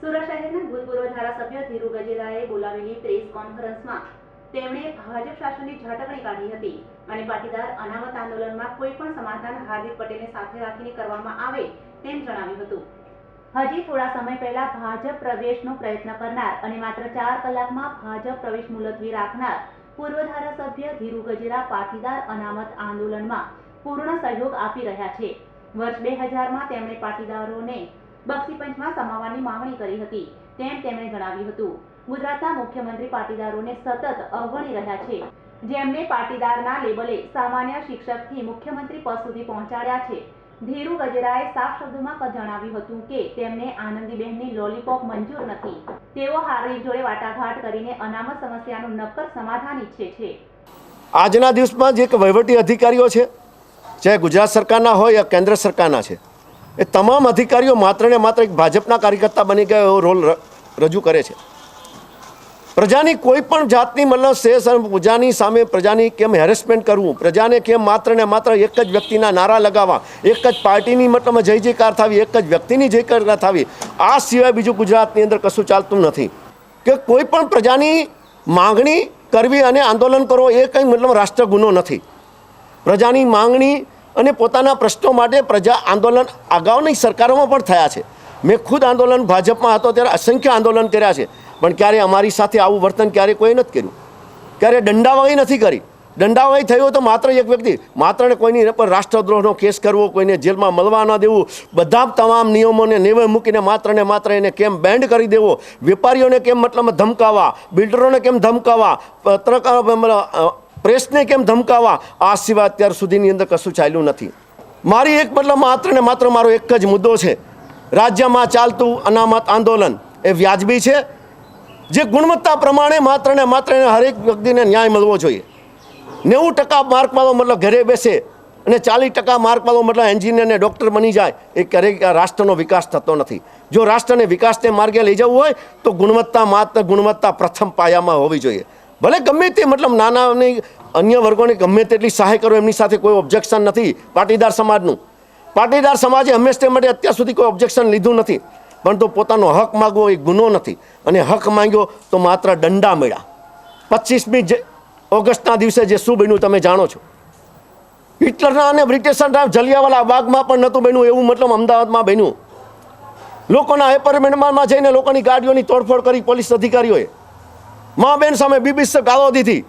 સુરત શહેરના ભૂતપૂર્વ ધારાસભ્ય ધીરુ ગજેરાએ બોલાવેલી પ્રેસ કોન્ફરન્સમાં તેમણે ભાજપ શાસનની ઝાટકણી કાઢી હતી અને પાટીદાર અનામત આંદોલનમાં કોઈ પણ સમાધાન હાર્દિક પટેલને સાથે રાખીને કરવામાં આવે તેમ જણાવ્યું હતું. હજી થોડા સમય પહેલા ભાજપ પ્રવેશનો પ્રયત્ન કરનાર અને માત્ર ચાર કલાકમાં ભાજપ પ્રવેશ મુલતવી રાખનાર પૂર્વ ધારાસભ્ય ધીરુ ગજેરા પાટીદાર અનામત આંદોલનમાં પૂર્ણ સહયોગ આપી રહ્યા છે. વર્ષ બે હજારમાં તેમણે પાટીદારોને બક્ષીપંચમાં સમાવવાની માંગણી કરી હતી, તેમ તેમણે જણાવ્યું હતું. ગુજરાતના મુખ્યમંત્રી પાટીદારોને સતત અવગણી રહ્યા છે. જેમને પાટીદારના લેબલે સામાન્ય શિક્ષકથી મુખ્યમંત્રી પદ સુધી પહોંચાડ્યા છે. ધીરુ ગજેરાએ સાફ શબ્દોમાં જણાવ્યું હતું કે તેમને આનંદીબહેનની લોલીપોપ મંજૂર નથી. તેઓ હાર્દિક જોડે વાટાઘાટ કરીને અનામત સમસ્યાનું નક્કર સમાધાન ઈચ્છે છે. આજના દિવસમાં જે વહીવટી અધિકારીઓ છે ચાહે ગુજરાત સરકારના હોય યા કેન્દ્ર સરકારના છે એ તમામ અધિકારીઓ માત્ર ને માત્ર એક ભાજપના કાર્યકર્તા બની ગયા એવો રોલ રજૂ કરે છે. પ્રજાની કોઈ પણ જાતની મતલબ શેષ અને પ્રજાની સામે પ્રજાની કેમ હેરેસમેન્ટ કરવું? પ્રજાને કેમ માત્ર ને માત્ર એક જ વ્યક્તિના નારા લગાવવા? એક જ પાર્ટીની મતલબ જય જયકાર થવી, એક જ વ્યક્તિની જયકાર થવી, આ સિવાય બીજું ગુજરાતની અંદર કશું ચાલતું નથી. કે કોઈ પણ પ્રજાની માંગણી કરવી અને આંદોલન કરવો એ કંઈ મતલબ રાષ્ટ્ર ગુનો નથી. પ્રજાની માંગણી અને પોતાના પ્રશ્નો માટે પ્રજા આંદોલન અગાઉની સરકારોમાં પણ થયા છે. મેં ખુદ આંદોલન ભાજપમાં હતો ત્યારે અસંખ્ય આંદોલન કર્યા છે. પણ ક્યારે અમારી સાથે આવું વર્તન ક્યારે કોઈ નથી કર્યું. ક્યારે દંડાવાઈ નથી કરી. દંડાવાઈ થયો તો માત્ર એક વ્યક્તિ. માત્ર ને કોઈની પર રાષ્ટ્રદ્રોહનો કેસ કરવો, કોઈને જેલમાં મળવા ન દેવું. બધા તમામ નિયમોને નેવે મૂકીને માત્ર ને માત્ર એને કેમ બેન્ડ કરી દેવો? વેપારીઓને કેમ મતલબ ધમકાવવા? બિલ્ડરોને કેમ ધમકાવવા? પત્રકારો પ્રેસને કેમ ધમકાવવા આ સિવાય અત્યાર સુધીની અંદર કશું ચાલ્યું નથી. મારી એક મતલબ માત્ર ને માત્ર મારો એક જ મુદ્દો છે. રાજ્યમાં ચાલતું અનામત આંદોલન એ વ્યાજબી છે. જે ગુણવત્તા પ્રમાણે માત્ર ને માત્ર હરેક વ્યક્તિને ન્યાય મળવો જોઈએ. નેવું ટકા માર્કવાળો મતલબ ઘરે બેસે અને ચાલીસ ટકા માર્કવાળો મતલબ એન્જિનિયર ને ડૉક્ટર બની જાય, એ ક્યારેક રાષ્ટ્રનો વિકાસ થતો નથી. જો રાષ્ટ્રને વિકાસને માર્ગે લઈ જવું હોય, તો ગુણવત્તા માત્ર ગુણવત્તા પ્રથમ પાયામાં હોવી જોઈએ. ભલે ગમે તે, મતલબ નાનાની અન્ય વર્ગોને ગમે તેટલી સહાય કરો, એમની સાથે કોઈ ઓબ્જેક્શન નથી પાટીદાર સમાજનું. પાટીદાર સમાજે હંમેશા માટે અત્યાર સુધી કોઈ ઓબ્જેક્શન લીધું નથી. પરંતુ પોતાનો હક માગવો એ ગુનો નથી. અને હક માંગ્યો તો માત્ર દંડા મળ્યા. પચીસમી ઓગસ્ટના દિવસે જે શું બન્યું તમે જાણો છો? હિટલરના અને બ્રિટિશના જલિયાવાલા બાગમાં પણ નહોતું બન્યું એવું મતલબ અમદાવાદમાં બન્યું. લોકોના એપાર્ટમેન્ટમાં જઈને લોકોની ગાડીઓની તોડફોડ કરી પોલીસ અધિકારીઓએ. મા બેન સામે બીબીસ ગાળો દીધી.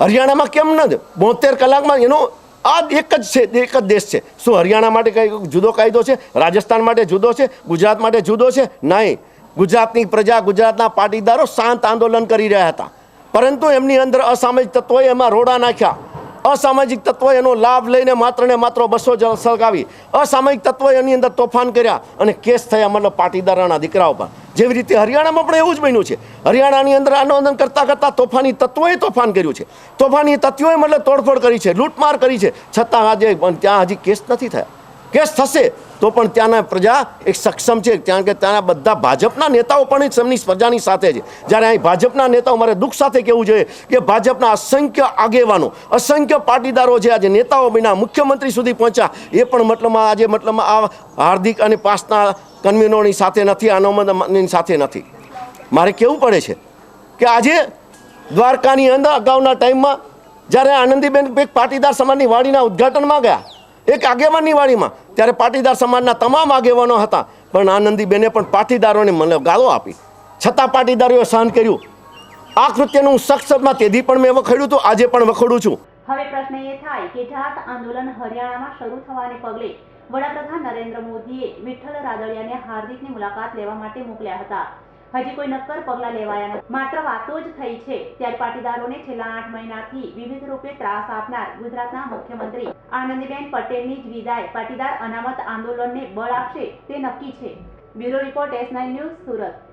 હરિયાણામાં કેમ ન બોતેર કલાકમાં એનો આ એક જ છે, એક જ દેશ છે. શું હરિયાણા માટે કંઈ જુદો કાયદો છે? રાજસ્થાન માટે જુદો છે? ગુજરાત માટે જુદો છે? નહીં. ગુજરાતની પ્રજા ગુજરાતના પાટીદારો શાંત આંદોલન કરી રહ્યા હતા. પરંતુ એમની અંદર અસામાજિક તત્વોએ એમાં રોડા નાખ્યા. અસામાજિક તત્વોએ એનો લાભ લઈને માત્ર ને માત્ર બસો સળગાવી. અસામાજિક તત્વોએ એની અંદર તોફાન કર્યા અને કેસ થયા, મતલબ પાટીદારોના દીકરા પર જેવી રીતે હરિયાણામાં પણ એવું જ બન્યું છે. હરિયાણાની અંદર આંદોલન કરતાં કરતાં તોફાની તત્વોએ તોફાન કર્યું છે. તોફાની તત્વોએ મતલબ તોડફોડ કરી છે, લૂંટમાર કરી છે. છતાં આજે ત્યાં હજી કેસ નથી થયા. કેસ થશે તો પણ ત્યાંના પ્રજા એક સક્ષમ છે, કારણ કે ત્યાંના બધા ભાજપના નેતાઓ પણ તેમની પ્રજાની સાથે છે. જ્યારે અહીં ભાજપના નેતાઓ મારે દુઃખ સાથે કહેવું જોઈએ કે ભાજપના અસંખ્ય આગેવાનો, અસંખ્ય પાટીદારો છે આજે નેતાઓ બિના મુખ્યમંત્રી સુધી પહોંચ્યા, એ પણ મતલબમાં આજે મતલબમાં આ હાર્દિક અને પાસના કન્વીનરોની સાથે નથી આનંદની સાથે નથી. મારે કેવું પડે છે કે આજે દ્વારકાની અંદર અગાઉના ટાઈમમાં જ્યારે આનંદીબેન એક પાટીદાર સમાજની વાડીના ઉદ્ઘાટનમાં ગયા, એક આગેવાનની વાડીમાં, ત્યારે પાટીદાર સમાજના તમામ આગેવાનો હતા, પણ આનંદીબેને પણ પાટીદારોને મને ગાળો આપી. છતાં પાટીદારોએ સહન કર્યું. આ કૃત્યનું હું સખ્તમાં તેથી પણ મેં વખોડ્યું હતું આજે પણ વખોડું છું. હવે પ્રશ્ન એ થાય કે જાત આંદોલન હરિયાણામાં શરૂ થવાને પગલે વડાપ્રધાન નરેન્દ્ર મોદીએ વિઠ્ઠલ રાદડિયાને હાર્દિકની મુલાકાત લેવા માટે મોકલ્યા હતા. હજી કોઈ નક્કર પગલાં લેવાયા નથી. માત્ર વાતો જ થઈ છે. ત્યારે પાટીદારોને છેલ્લા આઠ મહિનાથી વિવિધ રૂપે ત્રાસ આપનાર ગુજરાતના મુખ્યમંત્રી આનંદીબેન પટેલની જ વિદાય પાટીદાર અનામત આંદોલનને બળ આપશે તે નક્કી છે. Bureau report S nine news Surat.